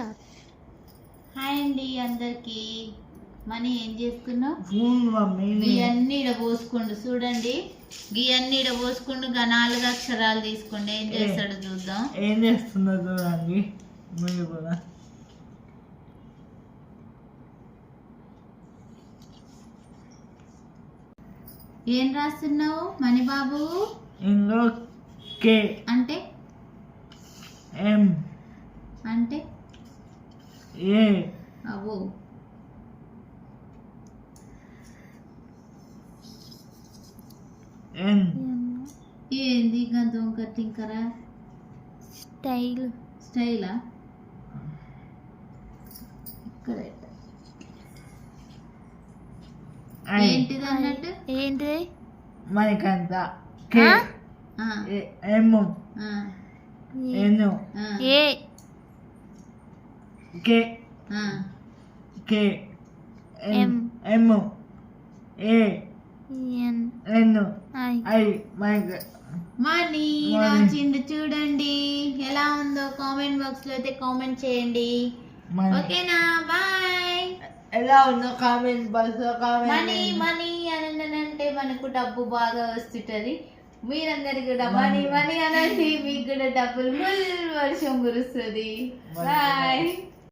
Start hi అండి అందరికి. Money ఏం చేసుకున్నావు ఇవన్నీ ఇడ పోసుకుండు చూడండి. ఇవన్నీ ఇడ పోసుకుండు గా నాలుగు అక్షరాలు తీసుకోండి. ఏం చేస్తాడో చూద్దాం. ఏం చేస్తుందో చూడండి. మీరు కూడా. ఏం రాస్తున్నావు మణిబాబు? ఇందులో కే. అంటే? ఎం. అంటే? అవో. ఏంది గంధం కట్టింకరా స్టైల్. స్టైలా? ఇక్కడ. ఐ. ఏంటిది అన్నట్టు? ఏంటిది? మనకంత కే. ఆ? ఆ, ఎం ఆ, ఎన్. ఆ, ఏ K. K. M. M A. N. N. I. మనకి మనీ. రాచిండు చూడండి. ఎలా ఉందో కామెంట్ బాక్స్లో అయితే కామెంట్ చేయండి. ఓకేనా? బాయ్. ఎలా ఉందో కామెంట్ బాక్స్లో మనీ కామెంట్ మనీ అని అంటే మనకు డబ్బు బాగా వస్తుంటది. మీరందరికి కూడా మనీ. మనీ అనండి మీకు కూడా డబ్బులు ఫుల్ వర్షం కురుస్తుంది. బాయ్.